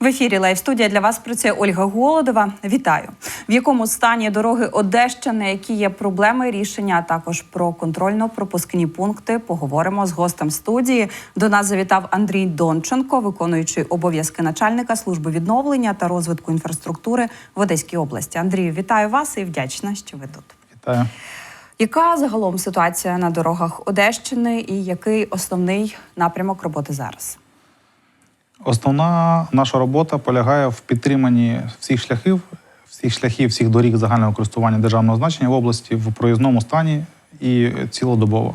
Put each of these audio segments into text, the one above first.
В ефірі Лайв студія для вас працює Ольга Голодова. Вітаю. В якому стані дороги Одещини, які є проблеми рішення, а також про контрольно-пропускні пункти. Поговоримо з гостем студії. До нас завітав Андрій Донченко, виконуючий обов'язки начальника служби відновлення та розвитку інфраструктури в Одеській області. Андрію, вітаю вас і вдячна, що ви тут. Вітаю. Яка загалом ситуація на дорогах Одещини і який основний напрямок роботи зараз? Основна наша робота полягає в підтриманні всіх шляхів, всіх шляхів, всіх доріг загального користування державного значення в області в проїзному стані і цілодобово.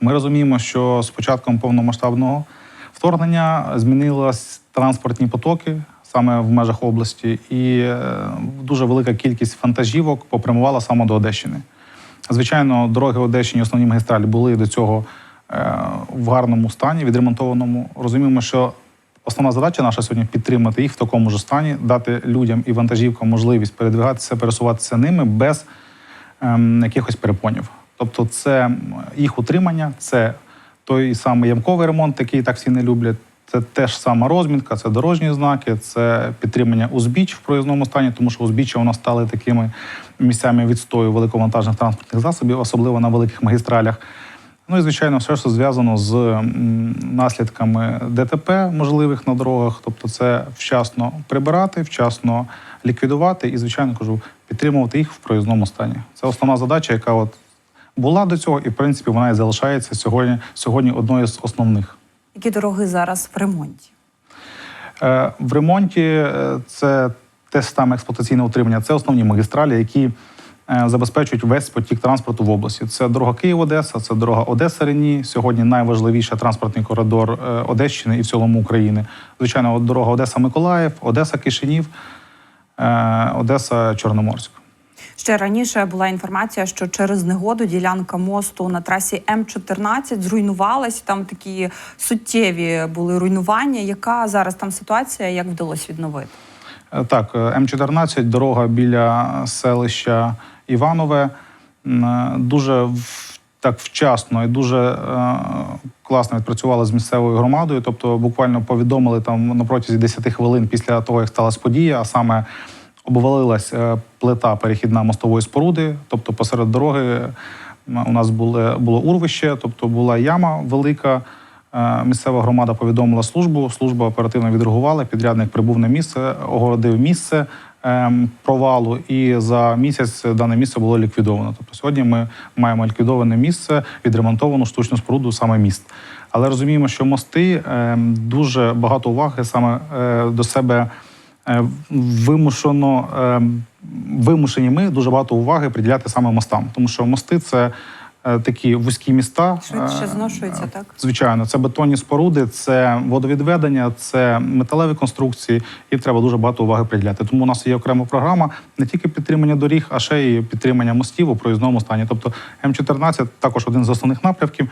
Ми розуміємо, що з початком повномасштабного вторгнення змінились транспортні потоки саме в межах області, і е, дуже велика кількість вантажівок попрямувала саме до Одещини. Звичайно, дороги Одещині, основні магістралі були до цього е, в гарному стані, відремонтованому. Розуміємо, що основна задача наша сьогодні підтримати їх в такому ж стані, дати людям і вантажівкам можливість передвигатися, пересуватися ними без ем, якихось перепонів. Тобто, це їх утримання, це той самий ямковий ремонт, який так всі не люблять. Це теж сама розмітка, це дорожні знаки, це підтримання узбіч в проїзному стані, тому що узбіччя у нас стали такими місцями відстою великовантажних транспортних засобів, особливо на великих магістралях. Ну і звичайно, все, що зв'язано з наслідками ДТП можливих на дорогах. Тобто, це вчасно прибирати, вчасно ліквідувати і, звичайно, кажу, підтримувати їх в проїзному стані. Це основна задача, яка от була до цього, і в принципі вона і залишається сьогодні, сьогодні одною з основних. Які дороги зараз в ремонті? Е, В ремонті е, це те саме експлуатаційне утримання. Це основні магістралі, які забезпечують весь потік транспорту в області. Це дорога Київ-Одеса, це дорога Одеса-Рені. Сьогодні найважливіший транспортний коридор е, Одещини і в цілому України. Звичайно, дорога Одеса-Миколаїв, Одеса-Кишинів, е, Одеса-Чорноморськ. Ще раніше була інформація, що через негоду ділянка мосту на трасі М14 зруйнувалась. Там такі суттєві були руйнування. Яка зараз там ситуація? Як вдалося відновити? Е, Так, е, М14, дорога біля селища Іванове. Е, Дуже так вчасно і дуже е, класно відпрацювали з місцевою громадою. Тобто, буквально повідомили там на протязі 10 хвилин після того, як сталася подія, а саме обвалилась е, плита перехідна мостової споруди. Тобто, посеред дороги у нас було, було урвище, тобто була яма велика. Місцева громада повідомила службу. Служба оперативно відреагувала. Підрядник прибув на місце, огородив місце провалу, і за місяць дане місце було ліквідовано. Тобто сьогодні ми маємо ліквідоване місце, відремонтовану штучну споруду, саме міст. Але розуміємо, що мости ем, дуже багато уваги саме е, до себе е, вимушено ем, вимушені ми дуже багато уваги приділяти саме мостам, тому що мости це такі вузькі міста. Швидше е, зношується, так? Звичайно, це бетонні споруди, це водовідведення, це металеві конструкції, і треба дуже багато уваги приділяти. Тому у нас є окрема програма не тільки підтримання доріг, а ще й підтримання мостів у проїзному стані. Тобто М14 також один з основних напрямків,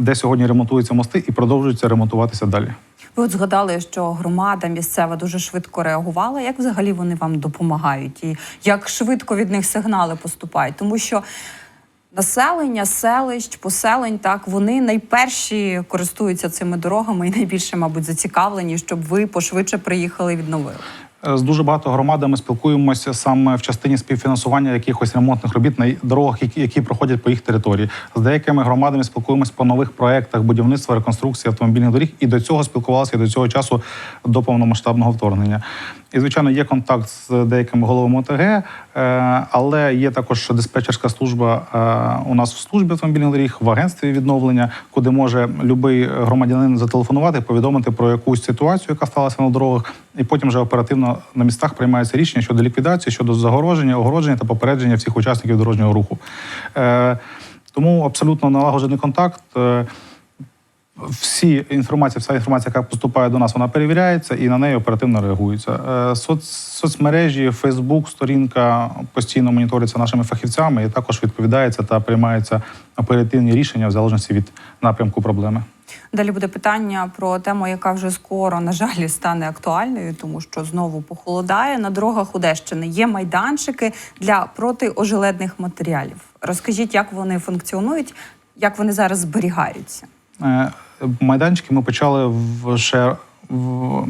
де сьогодні ремонтуються мости і продовжуються ремонтуватися далі. Ви от згадали, що громада місцева дуже швидко реагувала. Як взагалі вони вам допомагають? І як швидко від них сигнали поступають? Тому що населення, селищ, поселень, так вони найперші користуються цими дорогами і найбільше, мабуть, зацікавлені, щоб ви пошвидше приїхали і відновили. Е, З дуже багато громадами спілкуємося саме в частині співфінансування якихось ремонтних робіт на дорогах, які, проходять по їх території. З деякими громадами спілкуємося по нових проектах будівництва, реконструкції автомобільних доріг, і до цього спілкувалися і до цього часу до повномасштабного вторгнення. І звичайно, є контакт з деякими головами ОТГ, е, але є також диспетчерська служба е, у нас в службі автомобільних доріг, в агентстві відновлення, куди може будь-який громадянин зателефонувати, повідомити про якусь ситуацію, яка сталася на дорогах, і потім вже оперативно на містах приймається рішення щодо ліквідації, щодо загороження, огородження та попередження всіх учасників дорожнього руху. Е, Тому абсолютно налагоджений контакт. Всі інформація, вся інформація, яка поступає до нас, вона перевіряється і на неї оперативно реагується. Е, Соц, соцмережі, Фейсбук, сторінка постійно моніториться нашими фахівцями і також відповідається та приймаються оперативні рішення в залежності від напрямку проблеми. Далі буде питання про тему, яка вже скоро, на жаль, стане актуальною, тому що знову похолодає. На дорогах Одещини є майданчики для протиожеледних матеріалів. Розкажіть, як вони функціонують, як вони зараз зберігаються. Е, Майданчики ми почали ще в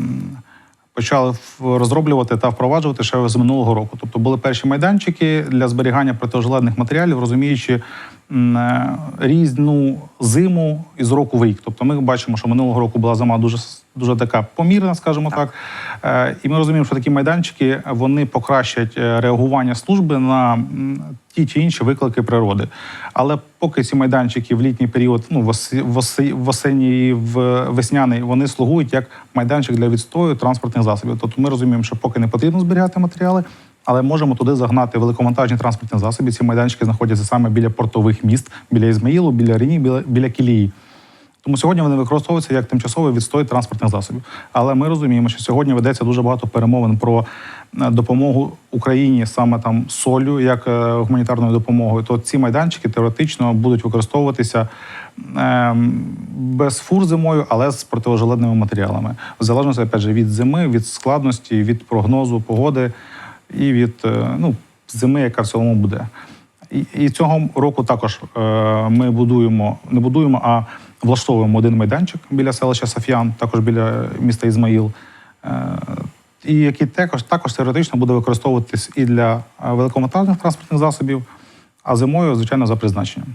почали розроблювати та впроваджувати ще з минулого року. Тобто були перші майданчики для зберігання протижеледних матеріалів, розуміючи е, різну зиму із року в рік. Тобто, ми бачимо, що минулого року була зима дуже дуже така помірна, скажімо так. Е, І ми розуміємо, що такі майданчики вони покращать е, реагування служби на ті чи інші виклики природи. Але поки ці майданчики в літній період, ну в осені і в весняний, вони слугують як майданчик для відстою транспортних засобів. Тобто ми розуміємо, що поки не потрібно зберігати матеріали, але можемо туди загнати великомонтажні транспортні засоби. Ці майданчики знаходяться саме біля портових міст, біля Ізмаїлу, біля Рені, біля, біля Кілії. Тому сьогодні вони використовуються як тимчасовий відстой транспортних засобів. Але ми розуміємо, що сьогодні ведеться дуже багато перемовин про е, допомогу Україні саме там солью, як е, гуманітарною допомогою. То ці майданчики теоретично будуть використовуватися ем, без фур зимою, але з протиожеледними матеріалами, в залежності опять же, від зими, від складності, від прогнозу погоди і від е, ну, зими, яка в цілому буде. І, і цього року також ми будуємо, не будуємо, а влаштовуємо один майданчик біля селища Саф'ян, також біля міста Ізмаїл. Е, і який також, також теоретично буде використовуватись і для великомотажних транспортних засобів, а зимою, звичайно, за призначенням.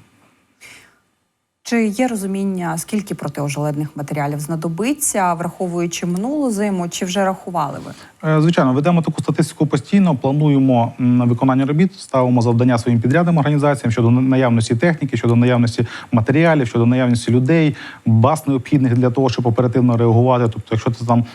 Чи є розуміння, скільки протиожеледних матеріалів знадобиться, враховуючи минулу зиму, чи вже рахували ви? Е, Звичайно, ведемо таку статистику постійно, плануємо виконання робіт, ставимо завдання своїм підрядним організаціям щодо наявності техніки, щодо наявності матеріалів, щодо наявності людей, баз необхідних для того, щоб оперативно реагувати. Тобто, якщо це там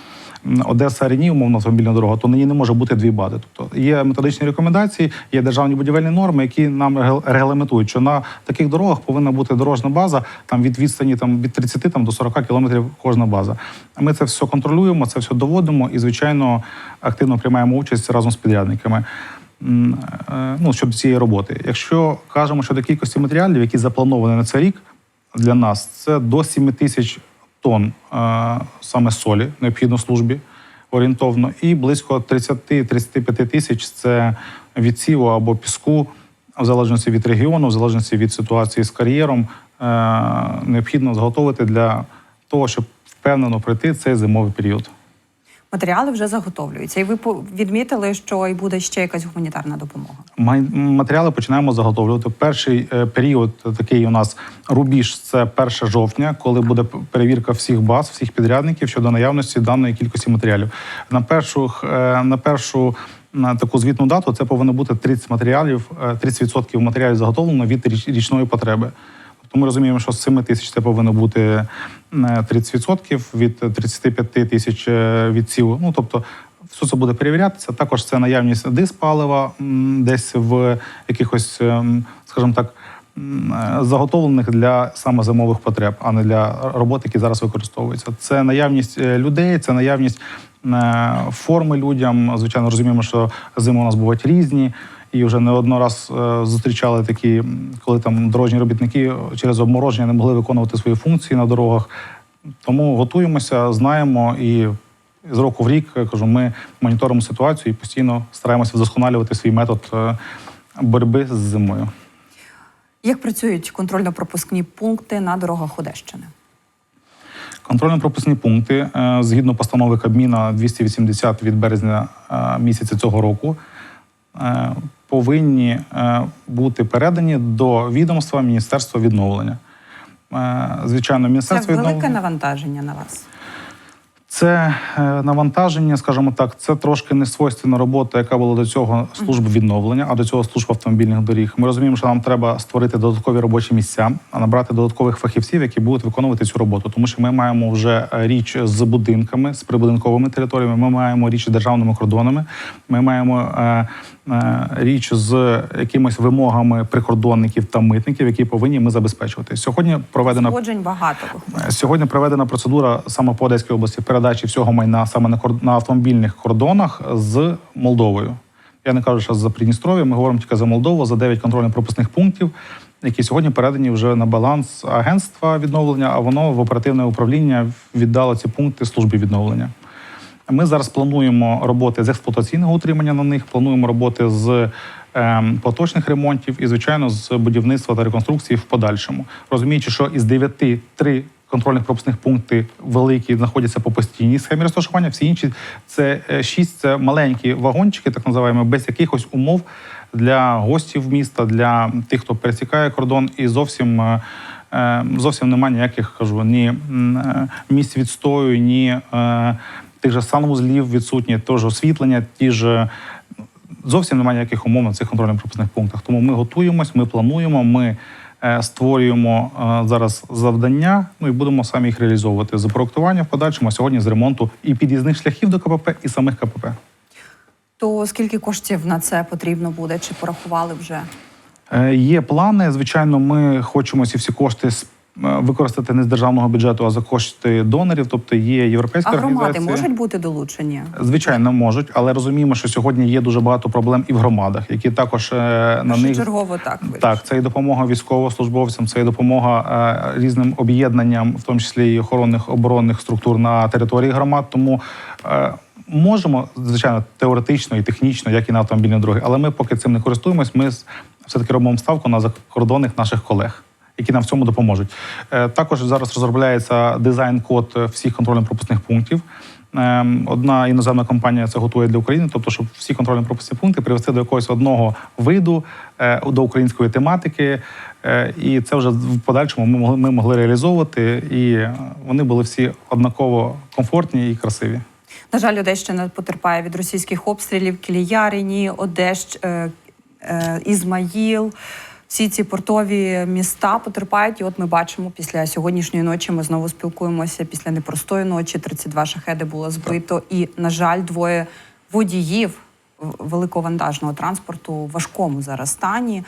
Одеса Рені, умовно автомобільна дорога, то на ній не може бути дві бази. Тобто є методичні рекомендації, є державні будівельні норми, які нам регламентують, що на таких дорогах повинна бути дорожна база там від відстані там від 30 там, до 40 кілометрів кожна база. Ми це все контролюємо, це все доводимо і, звичайно, активно приймаємо участь разом з підрядниками. е, Ну, щодо цієї роботи. Якщо кажемо щодо кількості матеріалів, які заплановані на цей рік для нас, це до 7 тисяч тонн е, саме солі необхідно службі орієнтовно, і близько 30-35 тисяч це відсіву або піску, в залежності від регіону, в залежності від ситуації з кар'єром, е, необхідно зготовити для того, щоб впевнено пройти цей зимовий період. Матеріали вже заготовлюються, і ви відмітили, що і буде ще якась гуманітарна допомога. Матеріали починаємо заготовлювати. Перший е, період такий у нас рубіж це 1 жовтня, коли буде перевірка всіх баз, всіх підрядників щодо наявності даної кількості матеріалів. На першу е, на першу на таку звітну дату це повинно бути 30 матеріалів, е, 30% матеріалів заготовлено від річ- річної потреби. Тобто ми розуміємо, що з 7 тисяч це повинно бути е, 30%, від 35 тисяч е, від сіл. Ну тобто, все це буде перевірятися. Також це наявність диспалива десь в якихось, ем, скажімо так, е, заготовлених для саме зимових потреб, а не для роботи, які зараз використовуються. Це наявність е, людей, це наявність е, форми людям. Звичайно, розуміємо, що зими у нас бувають різні. І вже не одно раз е, зустрічали такі, коли там дорожні робітники через обмороження не могли виконувати свої функції на дорогах. Тому готуємося, знаємо і з року в рік кажу, ми моніторимо ситуацію і постійно стараємося вдосконалювати свій метод е, боротьби з зимою. Як працюють контрольно-пропускні пункти на дорогах Одещини? Контрольно-пропускні пункти е, згідно постанови Кабміна 280 від березня е, місяця цього року е, повинні е, бути передані до відомства Міністерства відновлення. Звичайно, Звичайно, Це велике відновлення навантаження на вас. Це е, навантаження, скажімо так, це трошки не свойственна робота, яка була до цього служби відновлення, а до цього служб автомобільних доріг. Ми розуміємо, що нам треба створити додаткові робочі місця, а набрати додаткових фахівців, які будуть виконувати цю роботу. Тому що ми маємо вже річ з будинками, з прибудинковими територіями. Ми маємо річ з державними кордонами. Ми маємо е, е, річ з якимись вимогами прикордонників та митників, які повинні ми забезпечувати. Сьогодні проведена багато. Сьогодні проведена процедура саме по Одеській області передачі всього майна саме на на автомобільних кордонах з Молдовою. Я не кажу, що за Придністров'я, ми говоримо тільки за Молдову, за 9 контрольно-пропускних пунктів, які сьогодні передані вже на баланс агентства відновлення, а воно в оперативне управління віддало ці пункти службі відновлення. Ми зараз плануємо роботи з експлуатаційного утримання на них, плануємо роботи з ем, поточних ремонтів і, звичайно, з будівництва та реконструкції в подальшому. Розуміючи, що із 9 три контрольних пропускних пункти великі знаходяться по постійній схемі розташування. Всі інші це е, шість це маленькі вагончики, так називаємо, без якихось умов для гостів міста, для тих, хто пересікає кордон, і зовсім. е, е, Зовсім немає ніяких кажу ні місць відстою, ні тих же санвузлів відсутні, теж освітлення, ті ж зовсім немає ніяких умов на цих контрольно-пропускних пунктах. Тому ми готуємось, ми плануємо, ми створюємо е, зараз завдання, ну і будемо самі їх реалізовувати з проектування в подальшому, а сьогодні з ремонту і під'їзних шляхів до КПП, і самих КПП. То скільки коштів на це потрібно буде? Чи порахували вже? Е, Є плани. Звичайно, ми хочемо ці всі кошти е, використати не з державного бюджету, а за кошти донорів. Тобто є європейська А громади можуть бути долучені? Звичайно, можуть, але розуміємо, що сьогодні є дуже багато проблем і в громадах, які також е, на них Чергово так вирішили. Так, це і допомога військовослужбовцям, це і допомога е, різним об'єднанням, в тому числі і охоронних оборонних структур на території громад. Тому е, можемо, звичайно, теоретично і технічно, як і на автомобільні дороги, але ми поки цим не користуємось. Ми з- все-таки робимо ставку на закордонних наших колег. Які нам в цьому допоможуть. Е, Також зараз розробляється дизайн-код всіх контрольно-пропускних пунктів. Ем, Одна іноземна компанія це готує для України, тобто, щоб всі контрольно-пропускні пункти привести до якогось одного виду, е, до української тематики. Е, І це вже в подальшому ми могли, ми могли реалізовувати, і вони були всі однаково комфортні і красиві. На жаль, Одещина потерпає від російських обстрілів Кіліярині, Одещ, Ізмаїл. Всі ці портові міста потерпають. І от ми бачимо після сьогоднішньої ночі. Ми знову спілкуємося після непростої ночі. 32 шахеди було збито. І, на жаль, двоє водіїв великовантажного транспорту в важкому зараз стані.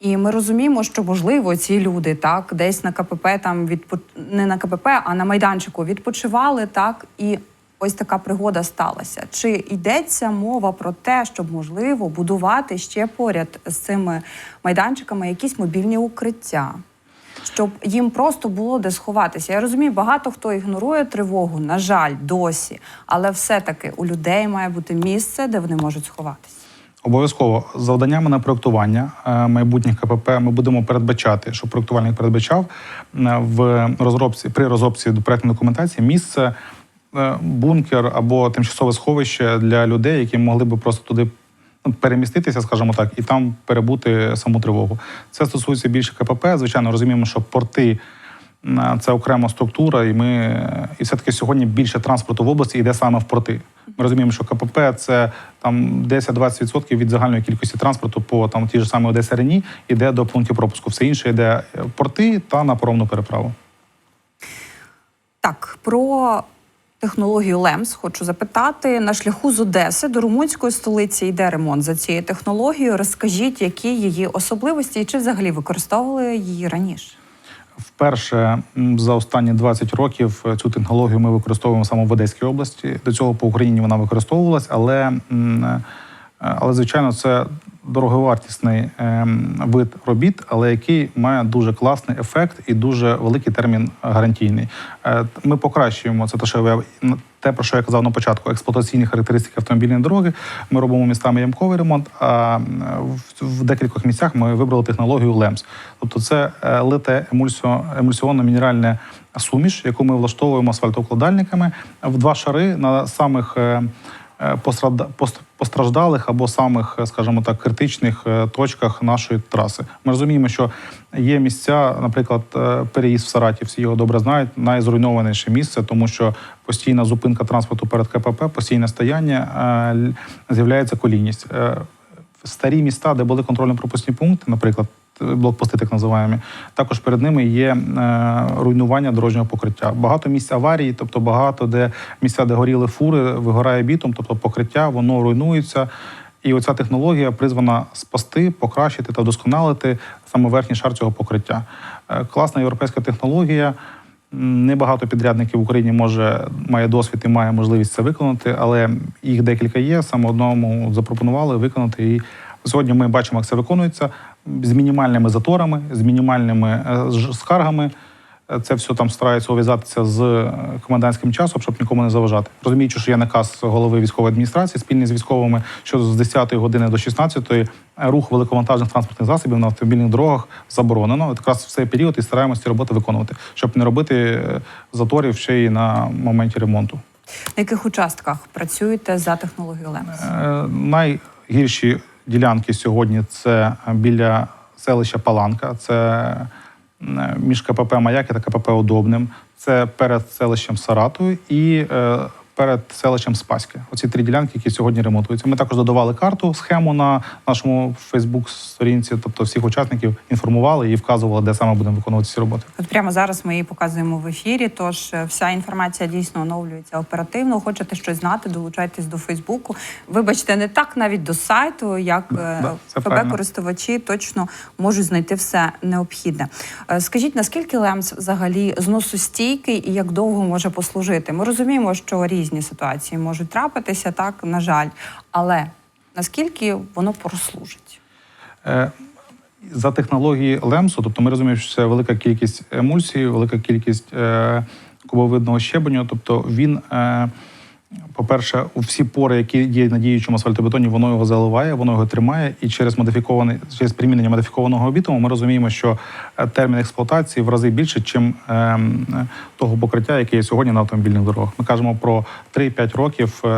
І ми розуміємо, що можливо ці люди так десь на КПП там відпо... не на КПП, а на майданчику відпочивали так, і ось така пригода сталася. Чи йдеться мова про те, щоб можливо будувати ще поряд з цими майданчиками якісь мобільні укриття? Щоб їм просто було де сховатися. Я розумію, багато хто ігнорує тривогу, на жаль, досі, але все-таки у людей має бути місце, де вони можуть сховатися. Обов'язково завданнями на проектування е, майбутніх КПП ми будемо передбачати, що проектувальник передбачав е, в розробці при розробці до проектної документації місце, бункер або тимчасове сховище для людей, які могли би просто туди ну, переміститися, скажімо так, і там перебути саму тривогу. Це стосується більше КПП. Звичайно, розуміємо, що порти. Це окрема структура, і ми і все-таки сьогодні більше транспорту в області йде саме в порти. Ми розуміємо, що КПП це там 10-20% від загальної кількості транспорту по там ті ж самі Одесі Рені йде до пунктів пропуску. Все інше йде в порти та на паромну переправу. Так, про технологію ЛЕМС хочу запитати. На шляху з Одеси до румунської столиці йде ремонт за цією технологією. Розкажіть, які її особливості і чи взагалі використовували її раніше? Вперше за останні 20 років е, цю технологію ми використовуємо саме в Одеській області. До цього по Україні вона використовувалась, але, е, але звичайно, це дороговартісний ем, вид робіт, але який має дуже класний ефект і дуже великий термін гарантійний. Е, Ми покращуємо це те, що я те, про що я казав на початку, експлуатаційні характеристики автомобільної дороги. Ми робимо містами ямковий ремонт. А в, декількох місцях ми вибрали технологію LEMS. Тобто це е, лите емульсіонно мінеральне суміш, яку ми влаштовуємо асфальтоукладальниками в два шари на самих е, постраждалих або самих, е, скажімо так, критичних е, точках нашої траси. Ми розуміємо, що є місця, наприклад, переїзд в Саратів, всі його добре знають, найзруйнованіше місце, тому що постійна зупинка транспорту перед КПП, постійне стояння, з'являється колійність. Старі міста, де були контрольно-пропускні пункти, наприклад, блокпости так називаємо, також перед ними є е, руйнування дорожнього покриття. Багато місць аварії, тобто багато де місця, де горіли фури, вигорає бітом, тобто покриття, воно руйнується. І оця технологія призвана спасти, покращити та вдосконалити саме верхній шар цього покриття. Е, Класна європейська технологія. Небагато підрядників в Україні може має досвід і має можливість це виконати, але їх декілька є. Саме одному запропонували виконати. І сьогодні ми бачимо, як це виконується з мінімальними заторами, з мінімальними е, скаргами. е, це все там стараються ув'язатися з е, комендантським часом, щоб нікому не заважати. Розуміючи, що є наказ голови військової адміністрації спільний з військовими, що з 10 години до 16 рух великовантажних транспортних засобів на автомобільних дорогах заборонено. От якраз в цей період і стараємося ці роботи виконувати, щоб не робити заторів ще й на моменті ремонту. На яких участках працюєте за технологією ЛЕМС? Е, Найгірші ділянки сьогодні це біля селища Паланка, це е, між КПП Маяки та КПП Удобним, це перед селищем Саратою і е, перед селищем Спаське. Оці три ділянки, які сьогодні ремонтуються. Ми також додавали карту, схему на нашому Фейсбук-сторінці, тобто всіх учасників інформували і вказували, де саме будемо виконувати ці роботи. От прямо зараз ми її показуємо в ефірі. Тож е, вся інформація дійсно оновлюється оперативно. Хочете щось знати, долучайтесь до Фейсбуку. Вибачте, не так навіть до сайту, як е, да. ФБ-користувачі точно можуть знайти все необхідне. Е, Скажіть, наскільки лемс взагалі зносостійкий і як довго може послужити? Ми розуміємо, що різні ситуації можуть трапитися, так на жаль, але наскільки воно прослужить? Е, За технології лемсу, тобто ми розуміємо, що це велика кількість емульсії, велика кількість е, кубовидного щебеню. Тобто він, е, по-перше, всі пори, які є на діючому асфальтобетоні, воно його заливає, воно його тримає. І через модифікований, через примінення модифікованого бітуму ми розуміємо, що е, термін експлуатації в рази більше, ніж е, того покриття, яке є сьогодні на автомобільних дорогах. Ми кажемо про 3-5 років. е,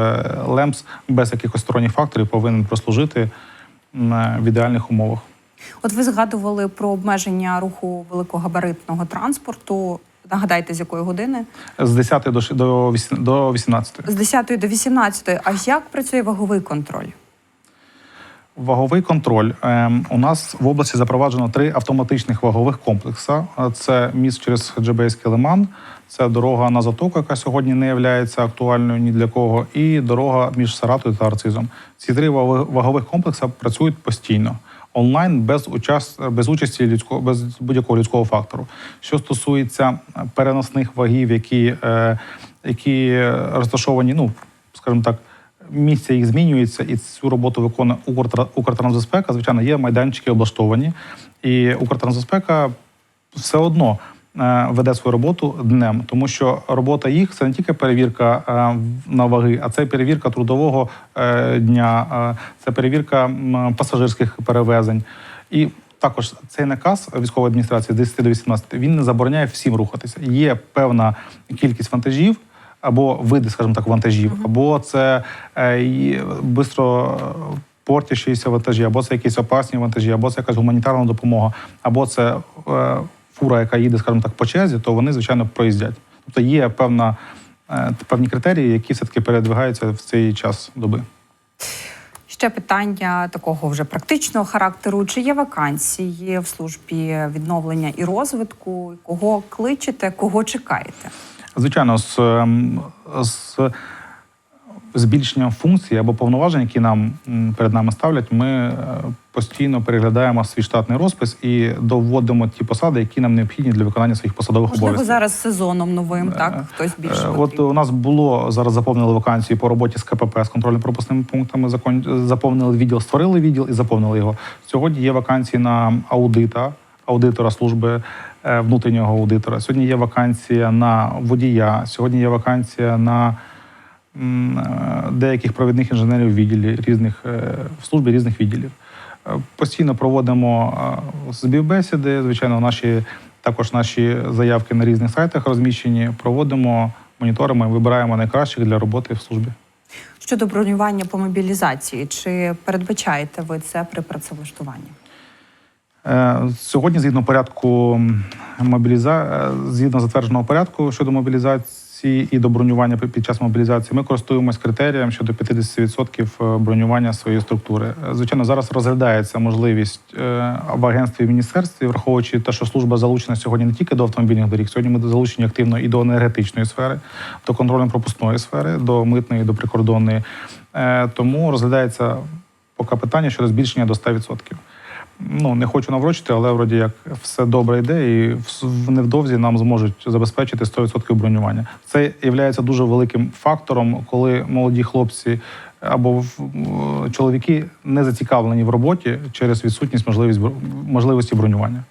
Лемс без якихось сторонніх факторів повинен прослужити е, в ідеальних умовах. От ви згадували про обмеження руху великогабаритного транспорту. Нагадайте, з якої години? З 10 до до до 18. З 10 до 18. А як працює ваговий контроль? Ваговий контроль. Ем, у нас в області запроваджено три автоматичних вагових комплекси. Це міст через Хаджибейський лиман, це дорога на затоку, яка сьогодні не є актуальною ні для кого, і дорога між Саратою та Арцизом. Ці три вагови- вагових комплекси працюють постійно. Онлайн без учас... без участі людського без будь-якого людського фактору. Що стосується е, переносних вагів, які, е, які розташовані, ну скажімо так, місце їх змінюється, і цю роботу виконує Укртра- Укртрансбезпека. Звичайно, є майданчики облаштовані, і Укртрансбезпека все одно веде свою роботу днем, тому що робота їх це не тільки перевірка е, на ваги, а це перевірка трудового е, дня, е, це перевірка пасажирських перевезень. І також цей наказ військової адміністрації з 10 до 18, він не забороняє всім рухатися. Є певна кількість вантажів, або види, скажімо так, вантажів, або це е, бистро е, портящіся вантажі, або це якісь опасні вантажі, або це якась гуманітарна допомога, або це е, фура, яка їде, скажімо так, по черзі, то вони, звичайно, проїздять. Тобто є певна, е, певні критерії, які все-таки передвигаються в цей час доби. Ще питання такого вже практичного характеру. Чи є вакансії в службі відновлення і розвитку? Кого кличете, кого чекаєте? Звичайно, з, ем, з збільшенням функцій або повноважень, які нам перед нами ставлять, ми е, постійно переглядаємо свій штатний розпис і доводимо ті посади, які нам необхідні для виконання своїх посадових Можливо, обов'язків. зараз сезоном новим, Е, так хтось більше Е, От у нас було зараз заповнили вакансії по роботі з КПП з контрольно-пропускними пунктами. Закон заповнили відділ, створили відділ і заповнили його. Сьогодні є вакансії на аудита, аудитора служби внутрішнього аудитора. Сьогодні є вакансія на водія. Сьогодні є вакансія на деяких провідних інженерів в відділі різних е, в службі різних відділів. Е, Постійно проводимо е, співбесіди. Звичайно, наші також наші заявки на різних сайтах розміщені. Проводимо, моніторимо, вибираємо найкращих для роботи в службі. Щодо бронювання по мобілізації, чи передбачаєте ви це при працевлаштуванні? Е, Сьогодні, згідно порядку мобіліза... е, згідно затвердженого порядку щодо мобілізації і до бронювання під- час мобілізації, ми користуємось критерієм щодо 50% бронювання своєї структури. Е, Звичайно, зараз розглядається можливість е, в агентстві і міністерстві, враховуючи те, що служба залучена сьогодні не тільки до автомобільних доріг, сьогодні ми залучені активно і до енергетичної сфери, до контрольно-пропускної сфери, до митної, до прикордонної. Е, Тому розглядається поки питання щодо збільшення до 100%. Ну, не хочу наврочити, але вроді як все добре йде, і невдовзі нам зможуть забезпечити 100% бронювання. Це є дуже великим фактором, коли молоді хлопці або чоловіки не зацікавлені в роботі через відсутність можливість можливості бронювання.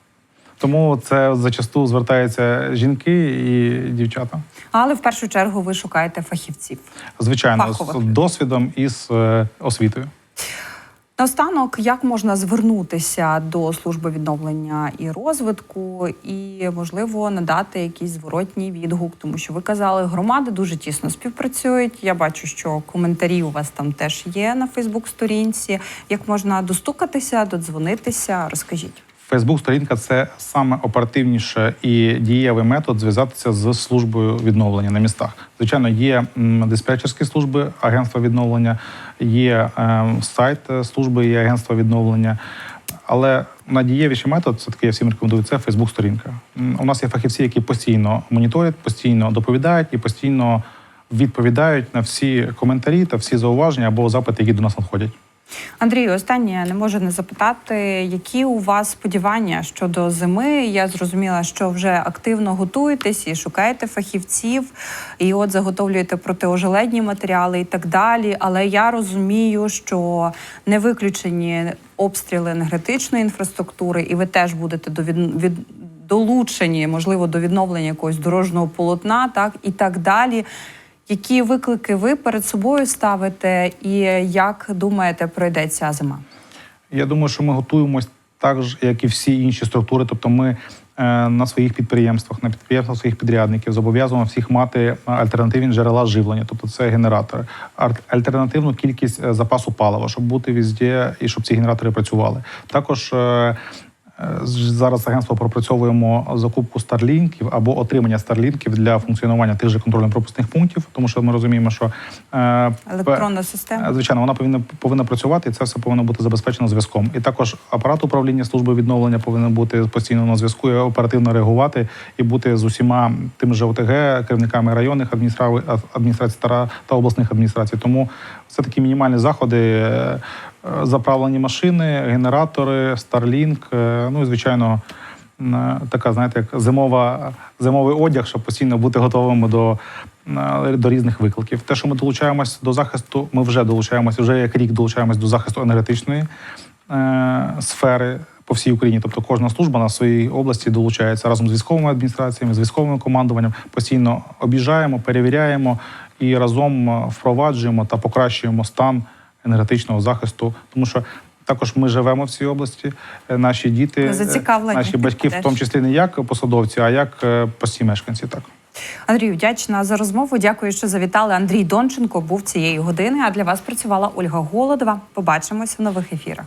Тому це зачасту звертаються жінки і дівчата. Але в першу чергу ви шукаєте фахівців. Звичайно, Фахових. з досвідом і з е, освітою. Наостанок, як можна звернутися до служби відновлення і розвитку, і можливо надати якийсь зворотній відгук, тому що ви казали, громади дуже тісно співпрацюють. Я бачу, що коментарі у вас там теж є на Фейсбук-сторінці. Як можна достукатися, додзвонитися? Розкажіть. Фейсбук-сторінка це саме оперативніше і дієвий метод зв'язатися з службою відновлення на містах. Звичайно, є диспетчерські служби агентства відновлення, є е, сайт служби і агентства відновлення. Але найдієвіший метод, це таки я всім рекомендую, це Фейсбук-сторінка. У нас є фахівці, які постійно моніторять, постійно доповідають і постійно відповідають на всі коментарі та всі зауваження або запити, які до нас надходять. Андрію, останнє не можу не запитати, які у вас сподівання щодо зими. Я зрозуміла, що вже активно готуєтесь і шукаєте фахівців, і от заготовлюєте протиожеледні матеріали і так далі. Але я розумію, що не виключені обстріли енергетичної інфраструктури, і ви теж будете до від, долучені, можливо, до відновлення якогось дорожнього полотна, так і так далі. Які виклики ви перед собою ставите, і як думаєте, пройде ця зима? Я думаю, що ми готуємось так ж, як і всі інші структури. Тобто, ми е, на своїх підприємствах, на підприємствах своїх підрядників зобов'язуємо всіх мати альтернативні джерела живлення, тобто це генератори, альтернативну кількість е, запасу палива, щоб бути везде і щоб ці генератори працювали. Також е, зараз агентство пропрацьовуємо закупку старлінків або отримання старлінків для функціонування тих же контрольно-пропускних пунктів, тому що ми розуміємо, що е, Електронна Е, система? Звичайно, вона повинна повинна працювати, і це все повинно бути забезпечено зв'язком. І також апарат управління служби відновлення повинен бути постійно на зв'язку і оперативно реагувати і бути з усіма тим же ОТГ, керівниками районних адміністра- адміністрацій та, та обласних адміністрацій. Тому це такі мінімальні заходи. Е, е, Заправлені машини, генератори, Starlink, е, ну і звичайно, така, знаєте, як зимова, зимовий одяг, щоб постійно бути готовими до, е, до різних викликів. Те, що ми долучаємось до захисту, ми вже долучаємося, вже як рік долучаємось до захисту енергетичної е, сфери по всій Україні. Тобто кожна служба на своїй області долучається разом з військовими адміністраціями, з військовим командуванням. Постійно об'їжджаємо, перевіряємо і разом е, впроваджуємо та покращуємо стан енергетичного захисту, тому що. Також ми живемо в цій області. е, Наші діти, е, зацікавлені наші батьки, в тому числі не як посадовці, а як е, прості мешканці. Так. Андрію, вдячна за розмову. Дякую, що завітали. Андрій Донченко був цієї години. А для вас працювала Ольга Голодова. Побачимось в нових ефірах.